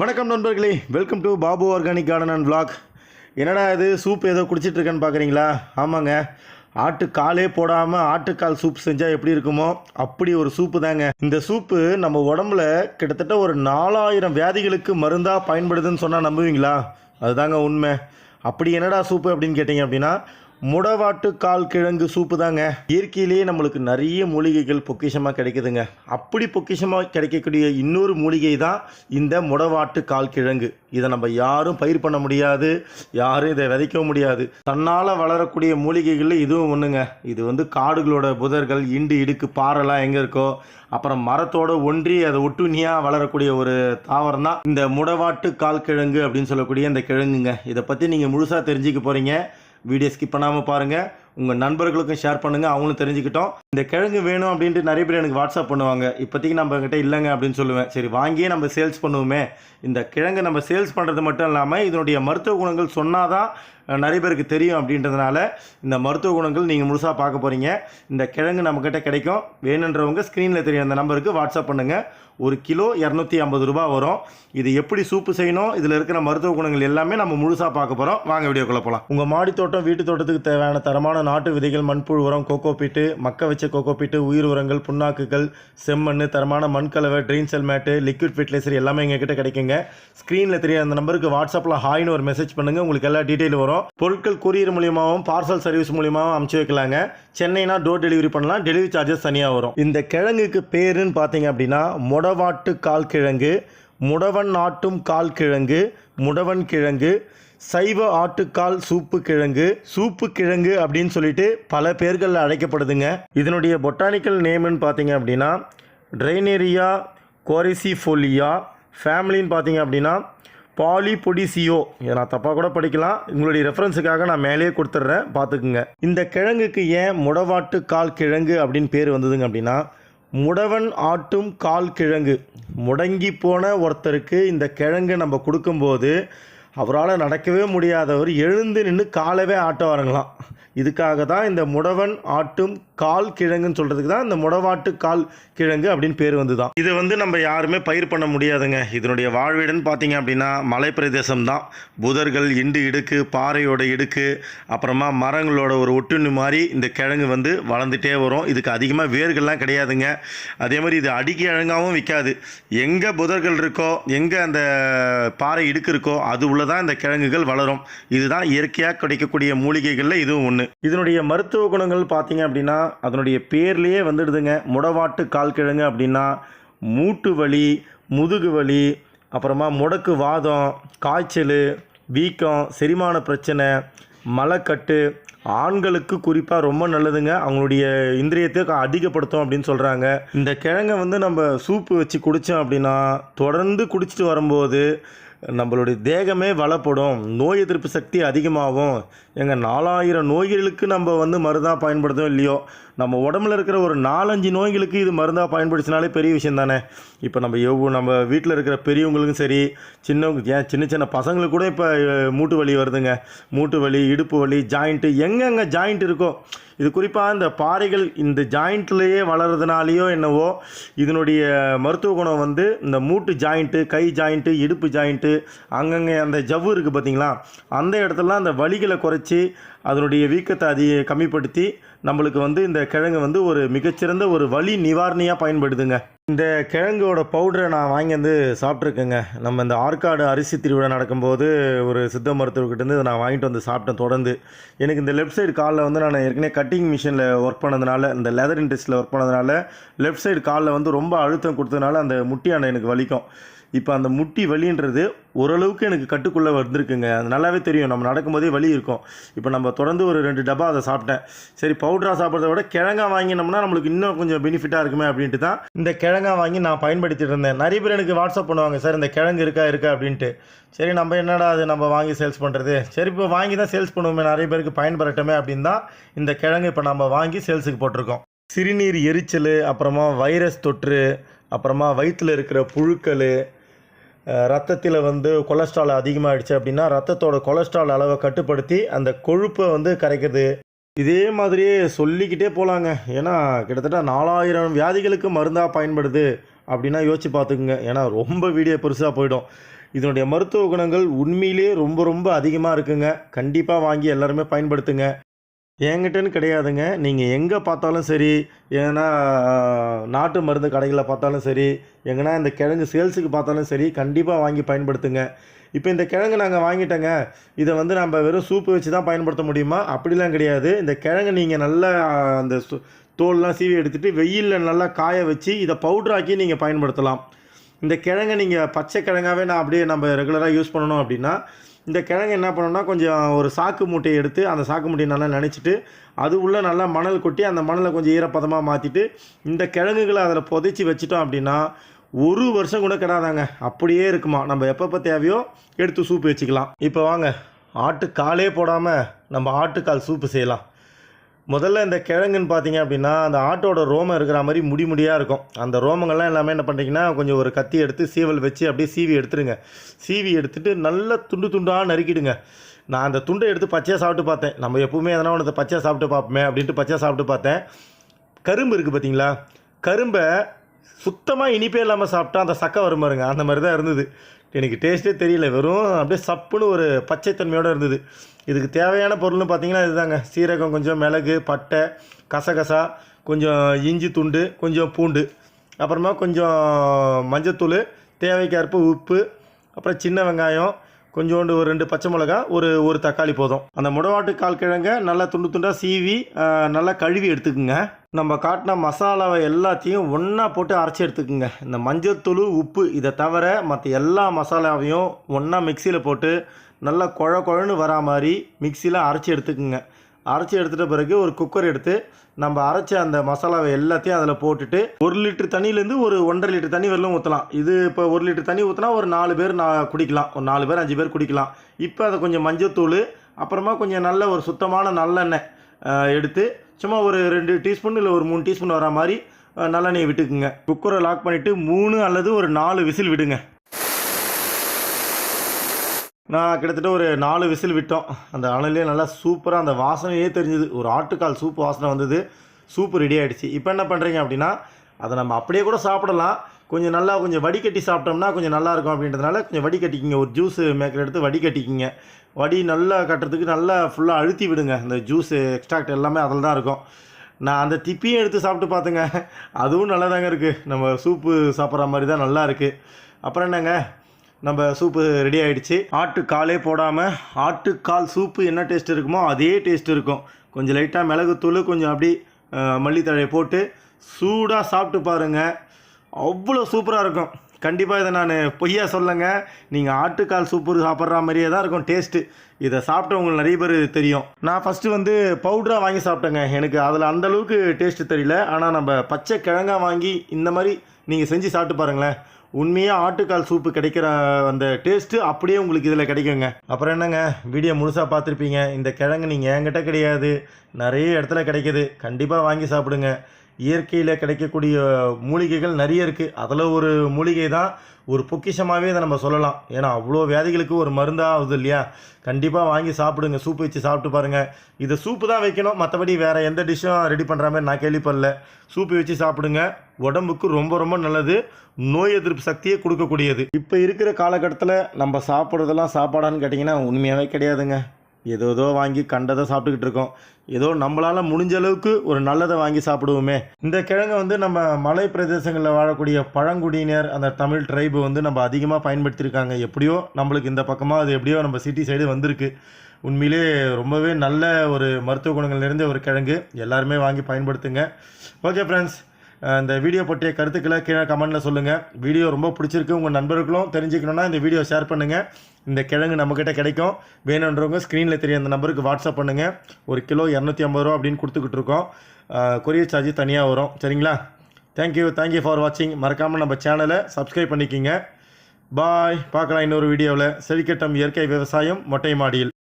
வணக்கம் நண்பர்களே. Welcome to Babu organic garden and vlog என்னடா இது? சூப் ஏதோ குடிச்சிட்டு இருக்கேன்னு பார்க்குறீங்களா ஆமாங்க. ஆட்டுக்காலே போடாமல் ஆட்டுக்கால் சூப் செஞ்சால் எப்படி இருக்குமோ அப்படி ஒரு சூப்பு தாங்க. இந்த சூப்பு நம்ம உடம்புல கிட்டத்தட்ட ஒரு நாலாயிரம் வியாதிகளுக்கு மருந்தாக பயன்படுதுன்னு சொன்னால் நம்புவீங்களா? அதுதாங்க உண்மை. அப்படி என்னடா சூப்பு அப்படின்னு கேட்டிங்க அப்படின்னா முடவாட்டு கால் கிழங்கு சூப்பு தாங்க. இயற்கையிலேயே நம்மளுக்கு நிறைய மூலிகைகள் பொக்கிஷமாக கிடைக்குதுங்க. அப்படி பொக்கிஷமாக கிடைக்கக்கூடிய இன்னொரு மூலிகை தான் இந்த முடவாட்டு கால் கிழங்கு. இதை நம்ம யாரும் பயிர் பண்ண முடியாது யாரும் இதை விதைக்கவும் முடியாது. தன்னால் வளரக்கூடிய மூலிகைகளில் இதுவும் ஒன்றுங்க இது வந்து காடுகளோட புதர்கள் இண்டு இடுக்கு பாறைலாம் எங்கே இருக்கோ அப்புறம் மரத்தோட ஒன்றி அதை ஒட்டுணியாக வளரக்கூடிய ஒரு தாவரம் தான் இந்த முடவாட்டு கால் கிழங்கு அப்படின்னு சொல்லக்கூடிய இந்த கிழங்குங்க. இதை பற்றி நீங்கள் முழுசாக தெரிஞ்சுக்க போகிறீங்க வீடியோ ஸ்கிப் பண்ணாமல் பாருங்கள் உங்கள் நண்பர்களுக்கும் ஷேர் பண்ணுங்கள் அவங்களும் தெரிஞ்சுக்கிட்டோம். இந்த கிழங்கு வேணும் அப்படின்ட்டு நிறைய பேர் எனக்கு வாட்ஸ்அப் பண்ணுவாங்க. இப்போதைக்கு நம்ம கிட்டே இல்லைங்க அப்படின்னு சொல்லுவேன். சரி வாங்கியே நம்ம சேல்ஸ் பண்ணுவோமே. இந்த கிழங்கு நம்ம சேல்ஸ் பண்ணுறது மட்டும் இல்லாமல் இதனுடைய மருத்துவ குணங்கள் சொன்னாதான் தான் நிறைய பேருக்கு தெரியும் அப்படின்றதுனால இந்த மருத்துவ குணங்கள் நீங்கள் முழுசாக பார்க்க போகிறீங்க இந்த கிழங்கு நம்மக்கிட்ட கிடைக்கும். வேணுன்றவங்க ஸ்க்ரீனில் தெரியும் அந்த நம்பருக்கு வாட்ஸ்அப் பண்ணுங்கள் ஒரு கிலோ இரநூத்தி ஐம்பது ரூபா வரும். இது எப்படி சூப்பு செய்யணும்? இதில் இருக்கிற மருத்துவ குணங்கள் எல்லாமே நம்ம முழுசாக பார்க்க போகிறோம் வாங்க வீடியோக்குள்ளே போகலாம் உங்கள் மாடி தோட்டம் வீட்டு தோட்டத்துக்கு தேவையான தரமான நாட்டு விதைகள் மண்புழு உரம் கோகோ பீட்டு மக்க வச்ச கோகோ பீட்டு உயிர் உரங்கள் புண்ணாக்குகள் செம்மண் தரமான மண் கலவை drain cell mat liquid fertiliser எல்லாமே எங்ககிட்ட கிடைக்குங்க. ஸ்க்ரீனில் தெரிய அந்த நம்பருக்கு வாட்ஸ்அப்பில் ஹாய்னு ஒரு மெசேஜ் பண்ணுங்கள் உங்களுக்கு எல்லா டீட்டெயில் வரும். பொருட்கள் கூரியர் மூலியமாகவும் பார்சல் சர்வீஸ் மூலியமாகவும் அமுச்சு வைக்கலாங்க. சென்னைனா டோர் டெலிவரி பண்ணலாம் டெலிவரி சார்ஜஸ் தனியாக வரும். இந்த கிழங்குக்கு பேருன்னு பார்த்தீங்க அப்படின்னா முடவாட்டு கால் கிழங்கு முடவன் ஆட்டும் கால் கிழங்கு முடவன் கிழங்கு சைவ ஆட்டுக்கால் சூப்பு கிழங்கு சூப்பு கிழங்கு அப்படின்னு சொல்லிட்டு பல பேர்களில் அழைக்கப்படுதுங்க. இதனுடைய பொட்டானிக்கல் நேம்னு பார்த்தீங்க அப்படின்னா ட்ரைனேரியா கோரிசிஃபோலியா ஃபேமிலின்னு பார்த்தீங்க அப்படின்னா பாலிபொடிசியோ. இதை நான் தப்பாக கூட படிக்கலாம். உங்களுடைய ரெஃபரன்ஸுக்காக நான் மேலேயே கொடுத்துட்றேன். பார்த்துக்குங்க. இந்த கிழங்குக்கு ஏன் முடவாட்டு கால் கிழங்கு அப்படின்னு பேர் வந்ததுங்க அப்படின்னா முடவன் ஆட்டும் கால் கிழங்கு. முடங்கி போன ஒருத்தருக்கு இந்த கிழங்கு நம்ம கொடுக்கும்போது அவரால் நடக்கவே முடியாதவர் எழுந்து நின்று காலவே ஆட்ட வரங்களாம். இதுக்காக தான் இந்த முடவன் ஆட்டும் கால் கிழங்குன்னு சொல்கிறதுக்கு தான் இந்த முடவாட்டு கால் கிழங்கு அப்படின்னு பேர் வந்து தான் இது வந்து நம்ம யாருமே பயிர் பண்ண முடியாதுங்க. இதனுடைய வாழ்விடன்னு பார்த்தீங்க அப்படின்னா மலை பிரதேசம் தான் புதர்கள் இண்டு இடுக்கு பாறையோட இடுக்கு அப்புறமா மரங்களோட ஒரு ஒட்டுண்ணு மாதிரி இந்த கிழங்கு வந்து வளர்ந்துட்டே வரும். இதுக்கு அதிகமாக வேர்கள்லாம் கிடையாதுங்க. அதே மாதிரி இது அடிக்கிழங்காகவும் விற்காது எங்கே புதர்கள் இருக்கோ எங்கே அந்த பாறை இடுக்கு இருக்கோ அது உள்ள தான் இந்த கிழங்குகள் வளரும். இதுதான் இயற்கையாக கிடைக்கக்கூடிய மூலிகைகளில் இதுவும் ஒன்று இதனுடைய மருத்துவ குணங்கள் பார்த்தீங்க அப்படின்னா அதனுடைய பேர்லேயே வந்துடுதுங்க. முடவாட்டு கால் கிழங்கு அப்படின்னா மூட்டு வலி முதுகு வலி அப்புறமா முடக்கு வாதம் காய்ச்சல் வீக்கம் செரிமான பிரச்சனை மலக்கட்டு. ஆண்களுக்கு குறிப்பாக ரொம்ப நல்லதுங்க. அவங்களுடைய இந்திரியத்தை அதிகப்படுத்தும் அப்படின்னு சொல்கிறாங்க இந்த கிழங்கை வந்து நம்ம சூப்பு வச்சு குடித்தோம் அப்படின்னா தொடர்ந்து குடிச்சிட்டு வரும்போது நம்மளுடைய தேகமே வளப்படும் நோய் எதிர்ப்பு சக்தி அதிகமாகும். எங்கள் நாலாயிரம் நோய்களுக்கு நம்ம வந்து மருந்தாக பயன்படுத்தோம் இல்லையோ? நம்ம உடம்புல இருக்கிற ஒரு நாலஞ்சு நோய்களுக்கு இது மருந்தாக பயன்படுத்தினாலே பெரிய விஷயம் தானே? இப்போ நம்ம எவ்வளோ நம்ம வீட்டில் இருக்கிற பெரியவங்களுக்கும் சரி சின்னவங்க ஏன் சின்ன சின்ன பசங்களுக்கு கூட இப்போ மூட்டு வலி வருதுங்க. மூட்டு வலி இடுப்பு வலி ஜாயிண்ட்டு எங்கெங்கே ஜாயிண்ட் இருக்கோ இது குறிப்பாக இந்த பாறைகள் இந்த ஜாயிண்ட்லேயே வளர்றதுனாலையோ என்னவோ இதனுடைய மருத்துவ குணம் வந்து இந்த மூட்டு ஜாயிண்ட்டு கை ஜாயிண்ட்டு இடுப்பு ஜாயிண்ட்டு அங்கங்கே அந்த ஜவ்வு இருக்குது பார்த்தீங்களா அந்த இடத்துலலாம் அந்த வலிகளை குறைச்சி அதனுடைய வீக்கத்தை அதிக கம்மிப்படுத்தி நம்மளுக்கு வந்து இந்த கிழங்கு வந்து ஒரு மிகச்சிறந்த ஒரு வலி நிவாரணியாக பயன்படுதுங்க. இந்த கிழங்கோட பவுடரை நான் வாங்கி வந்து சாப்பிட்ருக்கேங்க நம்ம இந்த ஆற்காடு அரிசி திருவிழா நடக்கும்போது ஒரு சித்த மருத்துவர்கிட்டேருந்து இதை நான் வாங்கிட்டு வந்து சாப்பிட்டேன் தொடர்ந்து. எனக்கு இந்த லெஃப்ட் சைடு காலில் வந்து நான் ஏற்கனவே கட்டிங் மிஷினில் ஒர்க் பண்ணதுனால இந்த லெதர் இண்டஸ்ட்ரியில் ஒர்க் பண்ணதுனால லெஃப்ட் சைடு காலில் வந்து ரொம்ப அழுத்தம் கொடுத்ததுனால அந்த முட்டியான எனக்கு வலிக்கும். இப்போ அந்த முட்டி வலின்றது ஓரளவுக்கு எனக்கு கட்டுக்குள்ளே வந்திருக்குங்க. அது நல்லாவே தெரியும். நம்ம நடக்கும்போதே வலி இருக்கும். இப்போ நம்ம தொடர்ந்து ஒரு ரெண்டு டப்பா அதை சாப்பிட்டேன். சரி பவுடராக சாப்பிட்றத விட கிழங்கா வாங்கினோம்னா நம்மளுக்கு இன்னும் கொஞ்சம் பெனிஃபிட்டாக இருக்குமே அப்படின்ட்டு தான் இந்த கிழங்கா வாங்கி நான் பயன்படுத்திட்டு இருந்தேன். நிறைய பேர் எனக்கு வாட்ஸ்அப் பண்ணுவாங்க சார் இந்த கிழங்கு இருக்கா இருக்கா? அப்படின்ட்டு. சரி நம்ம என்னடா அது நம்ம வாங்கி சேல்ஸ் பண்ணுறது சரி இப்போ வாங்கி தான் சேல்ஸ் பண்ணுவோமே நிறைய பேருக்கு பயன்பெறட்டுமே அப்படின்னு தான் இந்த கிழங்கு இப்போ நம்ம வாங்கி சேல்ஸுக்கு போட்டிருக்கோம். சிறுநீர் எரிச்சல் அப்புறமா வைரஸ் தொற்று அப்புறமா வயிற்றில் இருக்கிற புழுக்கள் ரத்தத்தில் வந்து கொலஸ்ட்ரால் அதிகமாகிடுச்சு அப்படின்னா ரத்தத்தோட கொலஸ்ட்ரால் அளவை கட்டுப்படுத்தி அந்த கொழுப்பை வந்து கரைக்குது இதே மாதிரியே சொல்லிக்கிட்டே போகலாங்க ஏன்னா கிட்டத்தட்ட நாலாயிரம் வியாதிகளுக்கு மருந்தாக பயன்படுது அப்படின்னா யோசிச்சு பார்த்துக்குங்க. ஏன்னா ரொம்ப வீடியோ பெருசாக போயிடும். இதனுடைய மருத்துவ குணங்கள் உண்மையிலேயே ரொம்ப ரொம்ப அதிகமாக இருக்குங்க. கண்டிப்பாக வாங்கி எல்லாருமே பயன்படுத்துங்க. என்கிட்டன்னு கிடையாதுங்க. நீங்கள் எங்கே பார்த்தாலும் சரி ஏன்னா நாட்டு மருந்து கடைகளில் பார்த்தாலும் சரி எங்கன்னா இந்த கிழங்கு சேல்ஸுக்கு பார்த்தாலும் சரி கண்டிப்பாக வாங்கி பயன்படுத்துங்க. இப்போ இந்த கிழங்கு நாங்கள் வாங்கிட்டோங்க. இதை வந்து நம்ம வெறும் சூப்பு வச்சு தான் பயன்படுத்த முடியுமா? அப்படிலாம் கிடையாது. இந்த கிழங்கு நீங்கள் நல்லா அந்த தோல்லாம் சீவி எடுத்துகிட்டு வெயிலில் நல்லா காய வச்சு இதை பவுட்ராக்கி நீங்கள் பயன்படுத்தலாம். இந்த கிழங்கை நீங்கள் பச்சை கிழங்காவே நான் அப்படியே நம்ம ரெகுலராக யூஸ் பண்ணணும் அப்படின்னா இந்த கிழங்கு என்ன பண்ணணும்னா கொஞ்சம் ஒரு சாக்கு மூட்டையை எடுத்து அந்த சாக்கு மூட்டையை நல்லா நினச்சிட்டு அது உள்ளே நல்லா மணல் கொட்டி அந்த மணலை கொஞ்சம் ஈரப்பதமாக மாற்றிட்டு இந்த கிழங்குகளை அதில் புதைச்சி வச்சிட்டோம் அப்படின்னா ஒரு வருஷம் கூட கிடாதாங்க. அப்படியே இருக்குமா. நம்ம எப்பப்போ தேவையோ எடுத்து சூப்பு வச்சுக்கலாம். இப்போ வாங்க. ஆட்டுக்காலே போடாமல் நம்ம ஆட்டுக்கால் சூப்பு செய்யலாம். முதல்ல இந்த கிழங்குன்னு பார்த்தீங்க அப்படின்னா அந்த ஆட்டோட ரோமம் இருக்கிற மாதிரி முடி முடியாக இருக்கும். அந்த ரோமங்கள்லாம் எல்லாமே என்ன பண்ணுறீங்கன்னா கொஞ்சம் ஒரு கத்தி எடுத்து சீவல் வச்சு அப்படியே சீவி எடுத்துருங்க. சீவி எடுத்துட்டு நல்லா துண்டு துண்டாக நறுக்கிடுங்க. நான் அந்த துண்டை எடுத்து பச்சையாக சாப்பிட்டு பார்த்தேன். நம்ம எப்பவுமே எதனா ஒன்று பச்சையாக சாப்பிட்டு பார்ப்போமே அப்படின்ட்டு பச்சையாக சாப்பிட்டு பார்த்தேன். கரும்பு இருக்குது பார்த்தீங்களா? கரும்பை சுத்தமாக இனிப்பே இல்லாமல் சாப்பிட்டா அந்த சக்கை வரும் பாருங்க. அந்த மாதிரி தான் இருந்தது. எனக்கு டேஸ்ட்டே தெரியல. வெறும் அப்படியே சப்புன்னு ஒரு பச்சைத்தன்மையோடு இருந்தது. இதுக்கு தேவையான பொருள்னு பார்த்தீங்கன்னா இதுதாங்க. சீரகம் கொஞ்சம் மிளகு பட்டை கசகசா கொஞ்சம் இஞ்சி துண்டு கொஞ்சம் பூண்டு. அப்புறமா கொஞ்சம் மஞ்சத்தூள் தேவைக்கேற்ப உப்பு அப்புறம் சின்ன வெங்காயம் கொஞ்சோண்டு ஒரு ரெண்டு பச்சை மிளகா ஒரு ஒரு தக்காளி போதும். அந்த முடவாட்டு கால் கிழங்க நல்லா துண்டு துண்டாக சீவி நல்லா கழுவி எடுத்துக்குங்க. நம்ம காட்டின மசாலாவை எல்லாத்தையும் ஒன்றா போட்டு அரைச்சி எடுத்துக்குங்க. இந்த மஞ்சத்தூள் உப்பு இதை தவிர மற்ற எல்லா மசாலாவையும் ஒன்றா மிக்சியில் போட்டு நல்லா குழ குழன்னு வரா மாதிரி மிக்சியில் அரைச்சி எடுத்துக்குங்க. அரைச்சி எடுத்துட்ட பிறகு ஒரு குக்கர் எடுத்து நம்ம அரைச்ச அந்த மசாலாவை எல்லாத்தையும் அதில் போட்டுட்டு ஒரு லிட்டர் தண்ணியிலேருந்து ஒரு ஒன்றரை லிட்டர் தண்ணி வரலும் ஊற்றலாம் இது இப்போ ஒரு லிட்டர் தண்ணி ஊற்றினா ஒரு நாலு பேர் நான் குடிக்கலாம். ஒரு நாலு பேர் அஞ்சு பேர் குடிக்கலாம். இப்போ அதை கொஞ்சம் மஞ்சத்தூள் அப்புறமா கொஞ்சம் நல்ல ஒரு சுத்தமான நல்லெண்ணெய் எடுத்து சும்மா ஒரு ரெண்டு டீஸ்பூன் இல்லை ஒரு மூணு டீஸ்பூன் வர மாதிரி அஹ், நல்லெண்ணெயை விட்டுக்குங்க. குக்கரை லாக் பண்ணிவிட்டு மூணு அல்லது ஒரு நாலு விசில் விடுங்க. நான் கிட்டத்தட்ட ஒரு நாலு விசில் விட்டோம். அந்த அனலே நல்லா சூப்பராக அந்த வாசனையே தெரிஞ்சுது. ஒரு ஆட்டுக்கால் சூப் வாசனை வந்தது. சூப்பு ரெடி ஆகிடுச்சு இப்போ என்ன பண்ணுறீங்க அப்படின்னா அதை நம்ம அப்படியே கூட சாப்பிடலாம். கொஞ்சம் நல்லா கொஞ்சம் வடிகட்டி சாப்பிட்டோம்னா கொஞ்சம் நல்லா இருக்கும் அப்படின்றதுனால கொஞ்சம் வடிகட்டிக்கிங்க. ஒரு ஜூஸ் மேக்கர் எடுத்து வடிகட்டிக்கிங்க. வடி நல்லா கட்டுறதுக்கு நல்லா ஃபுல்லாக அழுத்தி விடுங்க. இந்த ஜூஸ் எக்ஸ்ட்ராக்ட் எல்லாமே அதில் தான் இருக்கும். நான் அந்த திப்பியும் எடுத்து சாப்பிட்டு பார்த்துங்க அதுவும் நல்லா தாங்க இருக்குது நம்ம சூப்பு சாப்பிட்ற மாதிரி தான் நல்லா இருக்குது அப்புறம் என்னங்க? நம்ம சூப்பு ரெடி ஆகிடுச்சு ஆட்டுக்காலே போடாமல் ஆட்டுக்கால் சூப்பு என்ன டேஸ்ட் இருக்குமோ அதே டேஸ்ட் இருக்கும். கொஞ்சம் லைட்டாக மிளகுத்தூள் கொஞ்சம் அப்படி மல்லித்தழையை போட்டு சூடாக சாப்பிட்டு பாருங்கள் அவ்வளோ சூப்பராக இருக்கும். கண்டிப்பாக இதை நான் பொய்யா சொல்லுங்க. நீங்கள் ஆட்டுக்கால் சூப்பு சாப்பிட்ற மாதிரியே தான் இருக்கும் டேஸ்ட்டு இதை சாப்பிட்டவங்களுக்கு நிறைய பேர் தெரியும். நான் ஃபஸ்ட்டு வந்து பவுடராக வாங்கி சாப்பிட்டேங்க. எனக்கு அதில் அந்தளவுக்கு டேஸ்ட்டு தெரியல. ஆனால் நம்ம பச்சை கிழங்கா வாங்கி இந்த மாதிரி நீங்கள் செஞ்சு சாப்பிட்டு பாருங்களேன். உண்மையாக ஆட்டுக்கால் சூப்பு கிடைக்கிற அந்த டேஸ்ட்டு அப்படியே உங்களுக்கு இதில் கிடைக்குங்க. அப்புறம் என்னங்க? வீடியோ முழுசாக பார்த்துருப்பீங்க. இந்த கிழங்கு நீங்கள் என்கிட்ட கிடையாது. நிறைய இடத்துல கிடைக்கிது. கண்டிப்பாக வாங்கி சாப்பிடுங்க. இயற்கையில் கிடைக்கக்கூடிய மூலிகைகள் நிறைய இருக்குது அதில் ஒரு மூலிகை தான் ஒரு பொக்கிஷமாகவே இதை நம்ம சொல்லலாம். ஏன்னா அவ்வளோ வியாதிகளுக்கு ஒரு மருந்தாக ஆகுது இல்லையா? கண்டிப்பாக வாங்கி சாப்பிடுங்க. சூப்பு வச்சு சாப்பிட்டு பாருங்கள் இதை சூப்பு தான் வைக்கணும். மற்றபடி வேறு எந்த டிஷ்ஷும் ரெடி பண்ணுற மாதிரி நான் கேள்விப்படல. சூப்பு வச்சு சாப்பிடுங்க. உடம்புக்கு ரொம்ப ரொம்ப நல்லது. நோய் எதிர்ப்பு சக்தியை கொடுக்கக்கூடியது. இப்போ இருக்கிற காலகட்டத்தில் நம்ம சாப்பிட்றதெல்லாம் சாப்பாடான்னு கேட்டிங்கன்னா உண்மையாகவே கிடையாதுங்க. ஏதோ வாங்கி கண்டதை சாப்பிட்டுக்கிட்டு இருக்கோம். ஏதோ நம்மளால் முடிஞ்ச அளவுக்கு ஒரு நல்லதை வாங்கி சாப்பிடுவோமே. இந்த கிழங்கை வந்து நம்ம மலை பிரதேசங்களில் வாழக்கூடிய பழங்குடியினர் அந்த தமிழ் ட்ரைபு வந்து நம்ம அதிகமாக பயன்படுத்தியிருக்காங்க. எப்படியோ நம்மளுக்கு இந்த பக்கமாக அது எப்படியோ நம்ம சிட்டி சைடு வந்திருக்கு. உண்மையிலே ரொம்பவே நல்ல ஒரு மருத்துவ குணங்கள் நிறைந்த ஒரு கிழங்கு. எல்லாருமே வாங்கி பயன்படுத்துங்க. ஓகே ஃப்ரெண்ட்ஸ் இந்த வீடியோ பற்றிய கருத்துக்களை கீழே கமெண்ட்டில் சொல்லுங்கள் வீடியோ ரொம்ப பிடிச்சிருக்கு. உங்கள் நண்பர்களும் தெரிஞ்சுக்கணுன்னா இந்த வீடியோ ஷேர் பண்ணுங்கள் இந்த கிழங்கு நம்மக்கிட்ட கிடைக்கும். வேணுன்றவங்க ஸ்க்ரீனில் தெரிய அந்த நம்பருக்கு வாட்ஸ்அப் பண்ணுங்கள் ஒரு கிலோ இரநூத்தி ஐம்பது ரூபா அப்படின்னு கொடுத்துக்கிட்டு இருக்கோம். கொரியர் சார்ஜ் தனியாக வரும். சரிங்களா? தேங்க்யூ தேங்க்யூ ஃபார் வாட்சிங் மறக்காமல் நம்ம சேனலை சப்ஸ்கிரைப் பண்ணிக்கிங்க. பாய் பார்க்கலாம் இன்னொரு வீடியோவில் செழிக்கட்டம் இயற்கை விவசாயம் மொட்டை மாடியில்.